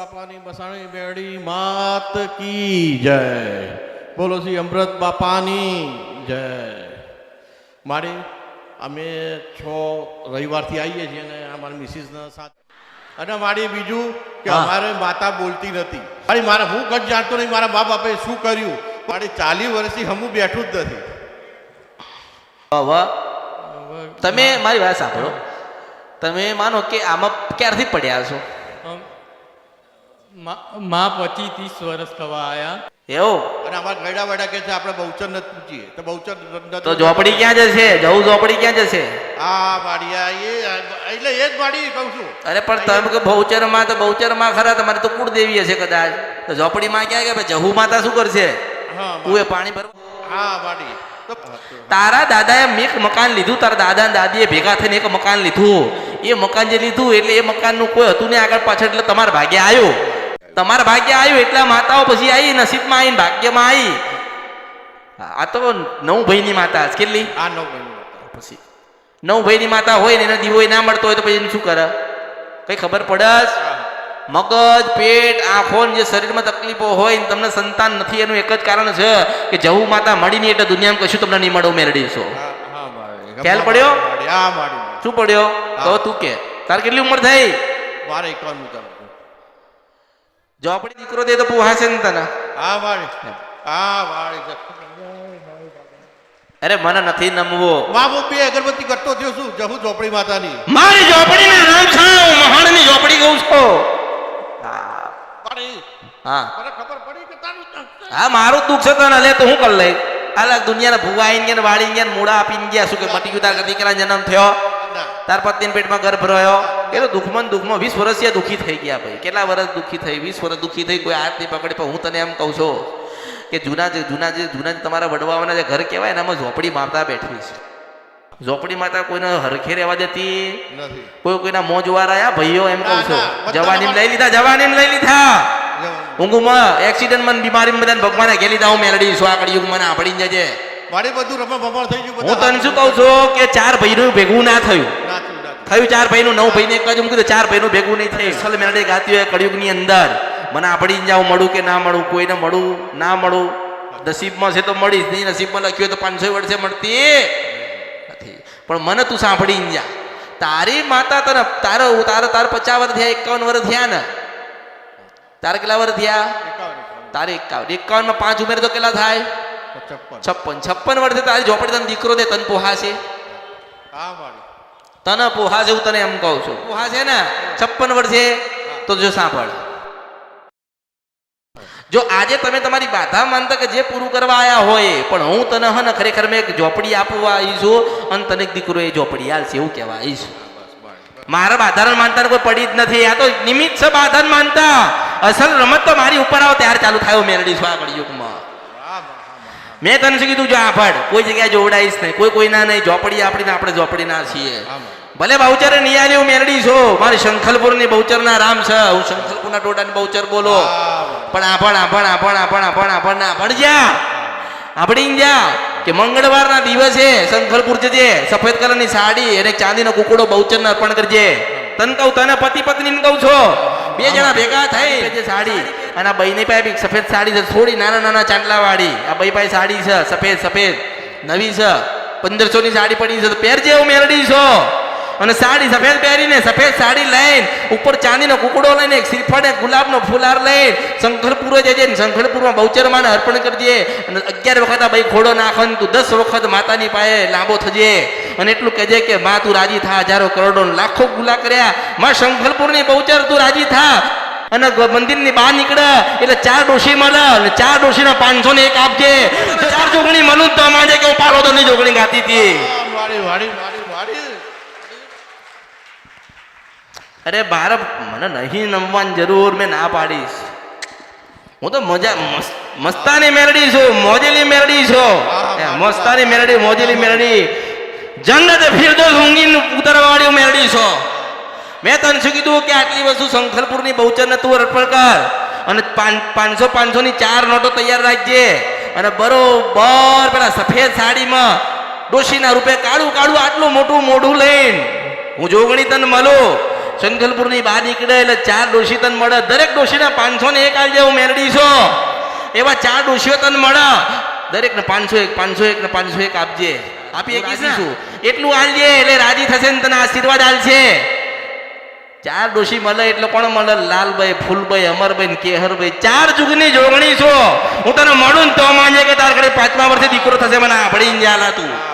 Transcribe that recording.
બાપાની બસાણી બેડી માત કી જય. બોલો શ્રી અમૃત બાપાની જય. મારી અમે છ રવિવારથી આવીએ છીએ અને અમારા મિસિસના સાથે. અને મારી બીજું કે અમારે માતા બોલતી નથી. મારી મારે હું કદ જાણતો નહીં મારા બાપ બાપે શું કર્યું? મારી ચાલીસ વર્ષથી હમું બેઠું જ નથી. તમે મારી વાત સાંભળો. તમે માનો કે આમાં ક્યારથી પડ્યા છો? મા મા પચી ત્રીસ વર્ષ થવા આયા. એવું? અને અમારા ગયડા વડા કે છે આપણે બહુચર નથી પૂછીએ. તો બહુચર તો ઝોપડી ક્યાં જશે? જવું ઝોપડી ક્યાં જશે? હા વાડિયા એ એટલે એ જ વાડી કહું છું. અરે પણ તમે કે બહુચરમાં તો બહુચરમાં ખરા તમારે તો કુળદેવી હશે કદાચ. તો ઝોપડીમાં ક્યાં ગયા? જહુ માતા શું કરશે? હા કુએ પાણી ભરવું હા વાડી. તારા દાદાએ એક મકાન લીધું તારા દાદા અને દાદીએ ભેગા થઈને એક મકાન લીધું. એ મકાન જે લીધું એટલે એ મકાનનું કોઈ હતું નહીં આગળ પાછળ એટલે તમારા ભાગે આવ્યું. તમારા ભાગ્ય આવ્યું એટલા માતાઓ પછી આવી નસીબમાં આવીને ભાગ્યમાં આવી આ તો નવ ભાઈની માતા કેટલી? આ નવ મહિનો હતા. પછી નવ ભાઈની માતા હોય ને એને દીવો ના મળતો હોય તો પછી એને શું કરે? કઈ ખબર પડસ મગજ પેટ આંખો જે શરીરમાં તકલીફો હોય ને તમને સંતાન નથી એનું એક જ કારણ છે કે જવું માતા મળી નહીં એટલે દુનિયામાં કશું તમને નહીં મળવું મેળવીશો હા હા ખ્યાલ પડ્યો? શું પડ્યો? તો તું કે. તાર કેટલી ઉંમર થઈ? મારે એકાવન ઝોપડી દીકરો દે તો પોહાશે ને તને? આ વાળી. આ વાળી અરે મને નથી નમવો. હું બે અગરબત્તી કરતો થયો છું. જહુ ઝોપડી માતાની. મારી ઝોપડીના નામ છે મહાણ મહાણની ઝોપડી કહું છું. હા હા. મને ખબર પડી કે તારું હા મારું દુઃખ છે તને લે તો હું કરી લઈ અલગ દુનિયાના ભૂવા આવીને ગયા વાળી ગયા મૂળા આપીને ગયા. શું કે મટી ગયું તારા દીકરા જન્મ થયો? ના. તાર પત્નીના પેટમાં ગર્ભ રહ્યો. એ તો દુઃખમાં દુઃખમાં વીસ વર્ષથી દુઃખી થઈ ગયા ભાઈ. કેટલા વર્ષ દુઃખી થઈ? વીસ વર્ષ દુઃખી થઈ કોઈ હાથ નહીં પકડી પણ હું તને એમ કહું છું કે જૂના જે જૂના જે જૂના જે તમારા વડવાઓના જે ઘર કહેવાય એનામાં ઝોપડી માતા બેઠી છે. ઝોપડી માતા કોઈને હરખે રહેવા દેતી? કોઈ કોઈના મોં જોવા રહ્યા? ભાઈઓ એમ કહું છું. જવાની લઈ લીધા જવાની લઈ લીધા. ઊંઘમાં એક્સિડન્ટમાં બીમારીમાં બધાને ભગવાને ઘેલી લીધા હું મેલડી છું આગળ યુગમાં આપડી જજે. મારે બધું રમણ ભમણ થઈ ગયું હું તને શું કહું છું કે ચાર ભાઈનું ભેગું ના થયું. થયું, ચાર ભાઈનું નવ ભાઈને એક જ. મૂક્યું ચાર ભાઈનું ભેગું નહીં થાય. સલ મેલડી ગાતી હોય કળિયુગની અંદર. મને આપડી જાવ મળું કે ના મળું? કોઈને મળું? ના મળું? નસીબમાં છે તો મળી નહીં નસીબમાં લખ્યું હોય તો પાંચસો વર્ષે મળતી. નથી. પણ મને તું સાંભળી જા. તારી માતા તને તારો તારો તાર પચાસ વર્ષ થયા એકાવન વર્ષ થયા ને. તારે કેટલા વર્ષ થયા. તારે એકાવન. એકાવનમાં પાંચ ઉમેર તો કેટલા થાય? છપ્પન. છપ્પન વર્ષે તારી ઝોપડી તને દીકરો દે તને પોહાશે. હા તને પોહા હું તને એમ કહું છું. પોહા છે ને? છપ્પન વર્ષે તો જો સાંભળ. જો આજે તમે તમારી બાધા માનતા કે જે પૂરું કરવા આવ્યા હોય, પણ હું તને હે ને ખરેખર મેં એક ઝોપડી આપવા આવી છું અને તને એક દીકરો એ ઝોપડી આલશે એવું કહેવા આવી છું. મારા બાધારણ માનતા કોઈ પડી જ નથી. આ તો નિમિત્ત છે માનતા. અસલ રમત તો મારી ઉપર આવો, ત્યારે ચાલુ થાય મેળડી છું આગળ યુગમાં. મા, તને શું કીધું? જો આફડ કોઈ જગ્યાએ જોડાઈશ નહીં. કોઈ કોઈના નહીં. ઝોપડી આપણી ને આપણે ઝોપડી ના છીએ ભલે બહુચરે નિયાલી હું મેરડી છો. મારી શંખલપુરની બહુચરના રામ છે. હું શંખલપુરના ટોટાની બહુચર બોલો. પણ આભણ આભણ આભણ આભણ આભણ આભણ ના આભણ જ્યાં? આપણી જ્યાં? કે મંગળવારના દિવસે શંખલપુર જજે સફેદ કલરની સાડી અને ચાંદીનો કુકડો બહુચરને અર્પણ કરજે. તને કહું તને પતિ પત્ની કહું છો. બે જણા ભેગા થઈ જે સાડી અને આ બહીની પાસે સફેદ સાડી છે, થોડી નાના નાના ચાંદલાવાળી. આ બઈ પાસે સાડી છે, સફેદ સફેદ. નવી છે, પંદરસો ની સાડી પડી છે, તો પહેરજે હું મેરડી છો. અને સાડી સફેદ પહેરીને, સફેદ સાડી લઈને, ઉપર ચાંદીનો કુકડો લઈને શ્રીફળ એક ગુલાબનો ફૂલાર લઈને, શંખરપુર જજે ને શંખરપુરમાં બહુચરમાને અર્પણ કરજે. અને અગિયાર વખત આ ભાઈ ખોડો નાખો ને તું દસ વખત માતાની પાસે લાંબો થજે. અને એટલું કહેજે કે, માં, તું રાજી થા હજારો કરોડો લાખો ગુલા કર્યા. માં શંકરપુરની બહુચર તું રાજી થા. અને મંદિરની બહાર નીકળે, એટલે ચાર ડોશી મળે, અને ચાર ડોશીના પાંચસો ને એક આપજે. ચાર જોગણી મળું તો માંડે કે હું પાલો તો જોગણી ગાતી હતી. અરે ભારત મને નહીં નમવાની જરૂર, મેં ના પાડીશ. હું તો મજા મસ્ત- મસ્તાની મેરડી છું, મોજેલી મેરડી છું. મસ્તાની મેરડી, મોજેલી મેરડી. જન્નત ફિરદોસ ઊંઘીને ઉતરવાળી મેરડી છો. મેં તને શું કીધું કે આટલી વસ્તુ શંખલપુરની બહુચરને તું અર્પણ કર અને પાંચસો પાંચસો ની ચાર નોટો તૈયાર રાખજે. અને બરોબર પેલા સફેદ સાડીમાં ડોશીના રૂપે કાળું કાળું આટલું મોટું મોઢું લઈને હું જોગણી તને મળું. શંખલપુરની બહાર નીકળે એટલે ચાર ડોશી તન મળે. દરેક ડોશીના પાંચસો ને એક આલજે હું મેરડી છો. એવા ચાર ડોશીઓ તન મળે. દરેક ને પાંચસો એક પાંચસો એક ને પાંચસો એક આપજે. આપી એકીશું એટલું આલજે એટલે રાજી થશે ને તને આશીર્વાદ આલશે. ચાર ડોશી મળે એટલે કોણ મળે? લાલભાઈ, ફૂલભાઈ, અમરભાઈ કેહરભાઈ. ચાર જુગની જોગણી છો. હું તને મળું ને તો માનજે કે તાર ઘરે પાંચમા વર્ષે દીકરો થશે મને આભળી જાલા તું